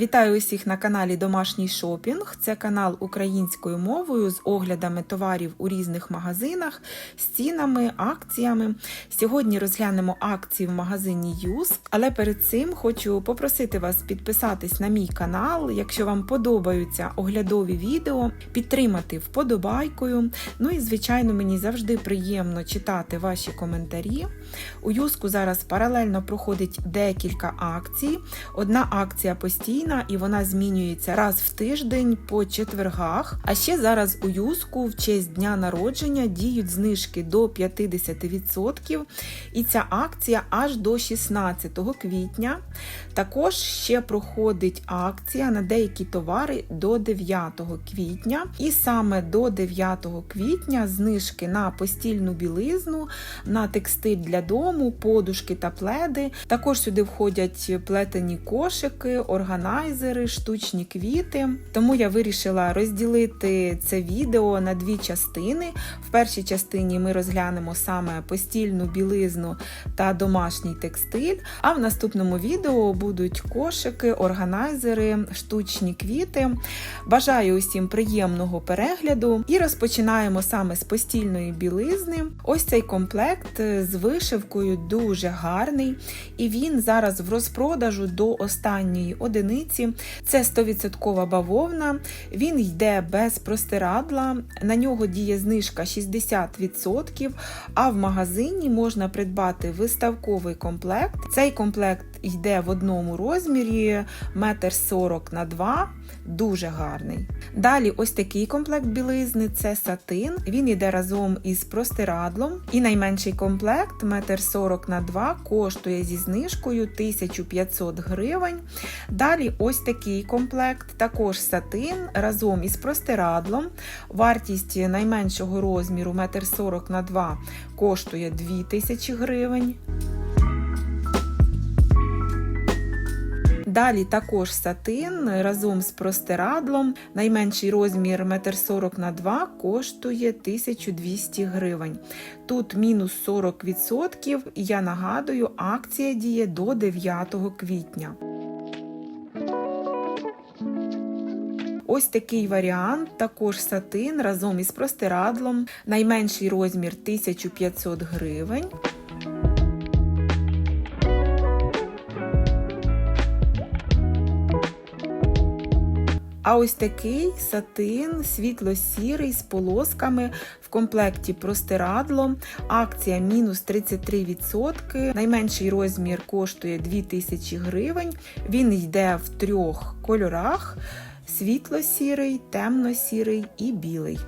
Вітаю усіх на каналі Домашній шопінг. Це канал українською мовою з оглядами товарів у різних магазинах, з цінами, акціями. Сьогодні розглянемо акції в магазині Юск, але перед цим хочу попросити вас підписатись на мій канал, якщо вам подобаються оглядові відео, підтримати вподобайкою. Ну і, звичайно, мені завжди приємно читати ваші коментарі. У Юску зараз паралельно проходить декілька акцій. Одна акція постійна і вона змінюється раз в тиждень по четвергах. А ще зараз у Юску в честь дня народження діють знижки до 50%. І ця акція аж до 16 квітня. Також ще проходить акція на деякі товари до 9 квітня. І саме до 9 квітня знижки на постільну білизну, на текстиль для дому, подушки та пледи. Також сюди входять плетені кошики, органайзери, штучні квіти. Тому я вирішила розділити це відео на дві частини. В першій частині ми розглянемо саме постільну білизну та домашній текстиль. А в наступному відео будуть кошики, органайзери, штучні квіти. Бажаю усім приємного перегляду і розпочинаємо саме з постільної білизни. Ось цей комплект з вишивкою дуже гарний, і він зараз в розпродажу до останньої одиниці. Це 100% бавовна, він йде без простирадла, на нього діє знижка 60%, а в магазині можна придбати виставковий комплект. Цей комплект йде в одному розмірі 1,40 м на 2 Дуже гарний. Далі, ось такий комплект білизни це сатин. Він йде разом із простирадлом. І найменший комплект 1,40 м на 2 коштує зі знижкою 1500 гривень. Далі ось такий комплект, також сатин разом із простирадлом. Вартість найменшого розміру 1,40 м на 2 коштує 2000 гривень. Далі також сатин разом з простирадлом. Найменший розмір 1,40 м на 2 коштує 1200 гривень. Тут мінус 40%, і я нагадую, акція діє до 9 квітня. Ось такий варіант, також сатин разом із простирадлом. Найменший розмір 1500 гривень. А ось такий сатин світло-сірий з полосками в комплекті простирадло. Акція мінус 33%. Найменший розмір коштує 2000 гривень. Він йде в трьох кольорах: світло-сірий, темно-сірий і білий.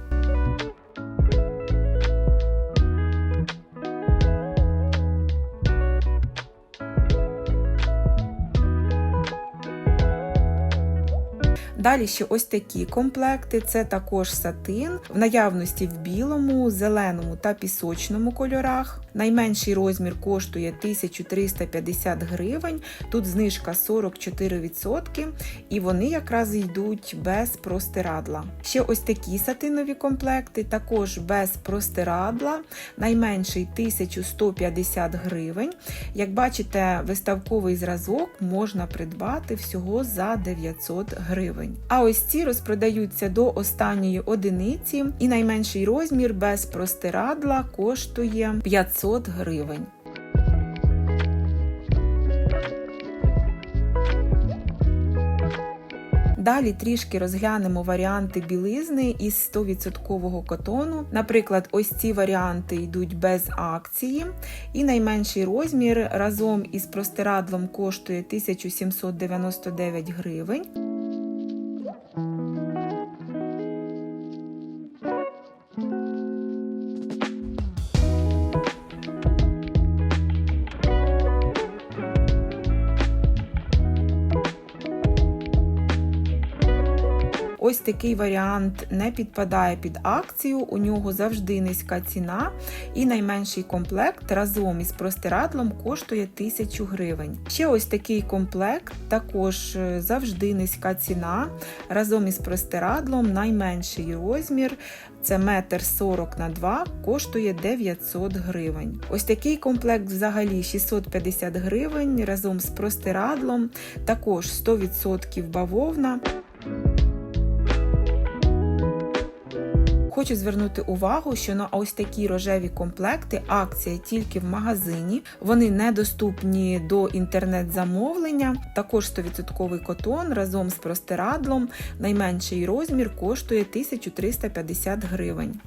Далі ще ось такі комплекти: це також сатин, в наявності в білому, зеленому та пісочному кольорах. Найменший розмір коштує 1350 гривень, тут знижка 44%, і вони якраз йдуть без простирадла. Ще ось такі сатинові комплекти, також без простирадла, найменший 1150 гривень. Як бачите, виставковий зразок можна придбати всього за 900 гривень. А ось ці розпродаються до останньої одиниці, і найменший розмір без простирадла коштує 500 гривень. Далі трішки розглянемо варіанти білизни із 100% котону. Наприклад, ось ці варіанти йдуть без акції, і найменший розмір разом із простирадлом коштує 1799 гривень. Такий варіант не підпадає під акцію, у нього завжди низька ціна, і найменший комплект разом із простирадлом коштує 1000 гривень. Ще ось такий комплект, також е, завжди низька ціна. Разом із простирадлом найменший розмір. Це метр 40 на 2 коштує 900 гривень. Ось такий комплект взагалі 650 гривень разом з простирадлом, також 100% бавовна. Хочу звернути увагу, що на ось такі рожеві комплекти акція тільки в магазині. Вони недоступні до інтернет-замовлення. Також 100% котон разом з простирадлом. Найменший розмір коштує 1350 гривень.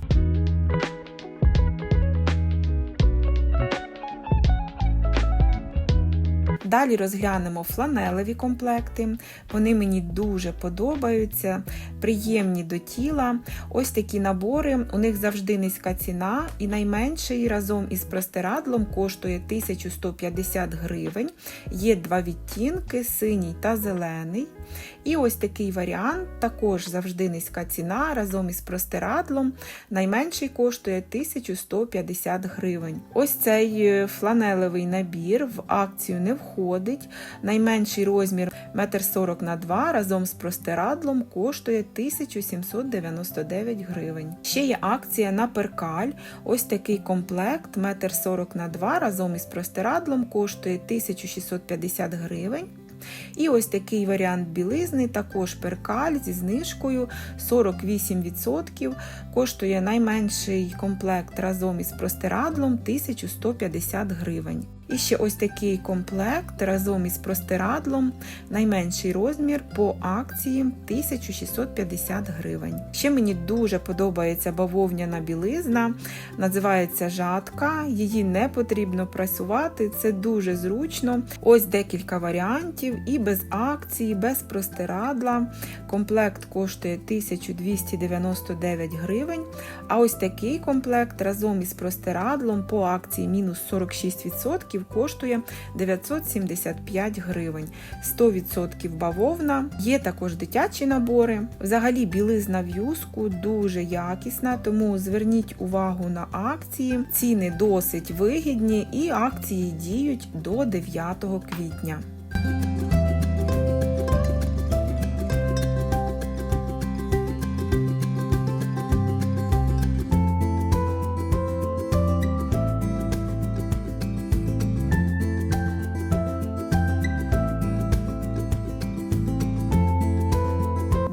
Далі розглянемо фланелеві комплекти. Вони мені дуже подобаються, приємні до тіла. Ось такі набори. У них завжди низька ціна, і найменший разом із простирадлом коштує 1150 гривень. Є два відтінки синій та зелений. І ось такий варіант, також завжди низька ціна разом із простирадлом. Найменший коштує 1150 гривень. Ось цей е, фланелевий набір в акцію не входить. Найменший розмір 1,40 м на 2 разом з простирадлом коштує 1799 гривень. Ще є акція на перкаль. Ось такий комплект 1,40 м на 2 разом із простирадлом коштує 1650 гривень. І ось такий варіант білизни, також перкаль зі знижкою 48%. Коштує найменший комплект разом із простирадлом 1150 гривень. І ще ось такий комплект разом із простирадлом, найменший розмір по акції 1650 гривень. Ще мені дуже подобається бавовняна білизна, називається жатка, її не потрібно прасувати, це дуже зручно. Ось декілька варіантів, і без акції, без простирадла. Комплект коштує 1299 гривень. А ось такий комплект разом із простирадлом по акції мінус 46% коштує 975 гривень. 100% бавовна. Є також дитячі набори. Взагалі білизна в юску дуже якісна, тому зверніть увагу на акції. Ціни досить вигідні і акції діють до 9 квітня.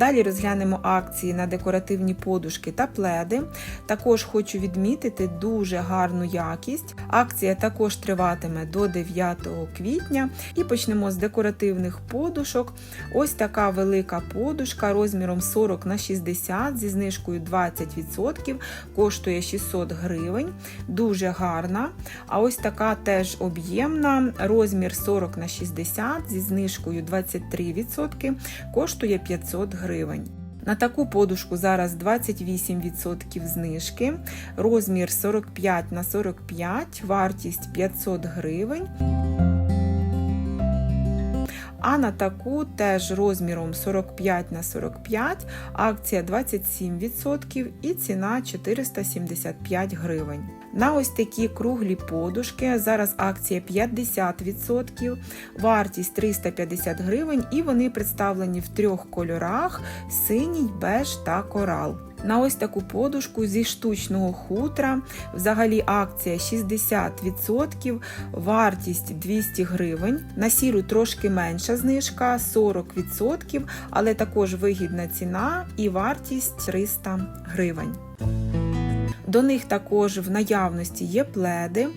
Далі розглянемо акції на декоративні подушки та пледи. Також хочу відмітити дуже гарну якість. Акція також триватиме до 9 квітня. І почнемо з декоративних подушок. Ось така велика подушка розміром 40 на 60 зі знижкою 20%, коштує 600 гривень. Дуже гарна. А ось така теж об'ємна, розмір 40 на 60 зі знижкою 23%, коштує 500 гривень гривень. На таку подушку зараз 28% знижки, розмір 45 на 45, вартість 500 гривень. А на таку теж розміром 45 на 45, акція 27% і ціна 475 гривень. На ось такі круглі подушки. Зараз акція 50%, вартість 350 гривень, і вони представлені в трьох кольорах: синій, беж та корал. На ось таку подушку зі штучного хутра. Взагалі акція 60%, вартість 200 гривень. На сіру трошки менша знижка 40%, але також вигідна ціна і вартість 300 гривень. До них також в наявності є пледи.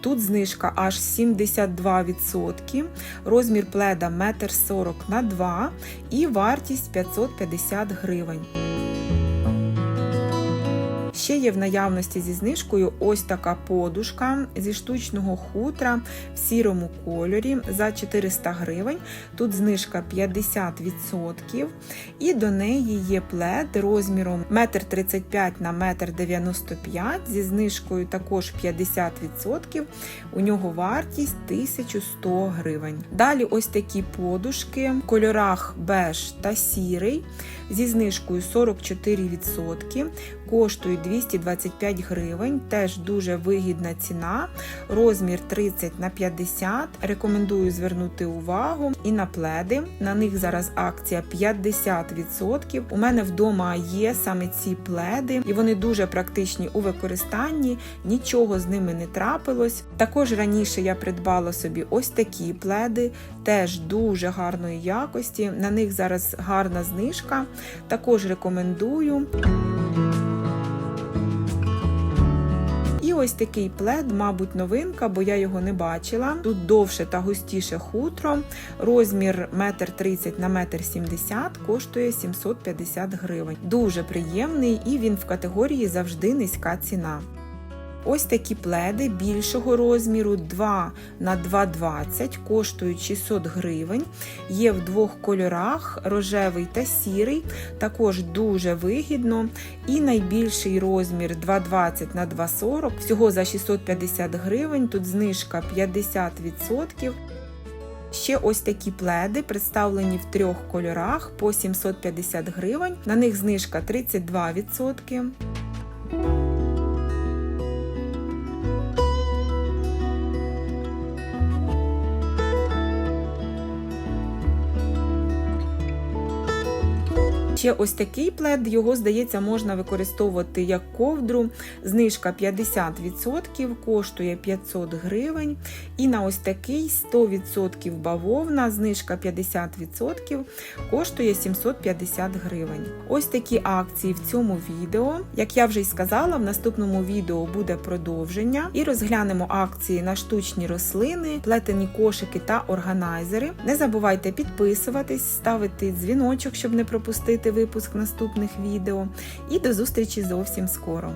Тут знижка аж 72%, розмір пледа 1,40 м на 2 і вартість 550 гривень. Ще є в наявності зі знижкою ось така подушка зі штучного хутра в сірому кольорі за 400 гривень. Тут знижка 50%. І до неї є плед розміром 1,35 на 1,95 м зі знижкою також 50%. У нього вартість 1100 гривень. Далі ось такі подушки в кольорах беж та сірий зі знижкою 44%. Коштують 225 гривень, теж дуже вигідна ціна. Розмір 30 на 50. Рекомендую звернути увагу і на пледи. На них зараз акція 50%. У мене вдома є саме ці пледи, і вони дуже практичні у використанні, нічого з ними не трапилось. Також раніше я придбала собі ось такі пледи, теж дуже гарної якості. На них зараз гарна знижка. Також рекомендую. Ось такий плед, мабуть, новинка, бо я його не бачила. Тут довше та густіше хутро. Розмір 1,30 на 1,70 м коштує 750 гривень. Дуже приємний і він в категорії завжди низька ціна. Ось такі пледи більшого розміру 2 на 2,20 коштують 600 гривень. Є в двох кольорах рожевий та сірий, також дуже вигідно. І найбільший розмір 2,20 на 2,40 всього за 650 гривень. Тут знижка 50%. Ще ось такі пледи представлені в трьох кольорах по 750 гривень. На них знижка 32%. Ще ось такий плед, його, здається, можна використовувати як ковдру. Знижка 50%, коштує 500 гривень. І на ось такий 100% бавовна, знижка 50%, коштує 750 гривень. Ось такі акції в цьому відео. Як я вже й сказала, в наступному відео буде продовження і розглянемо акції на штучні рослини, плетені кошики та органайзери. Не забувайте підписуватись, ставити дзвіночок, щоб не пропустити випуск наступних відео. І до зустрічі зовсім скоро!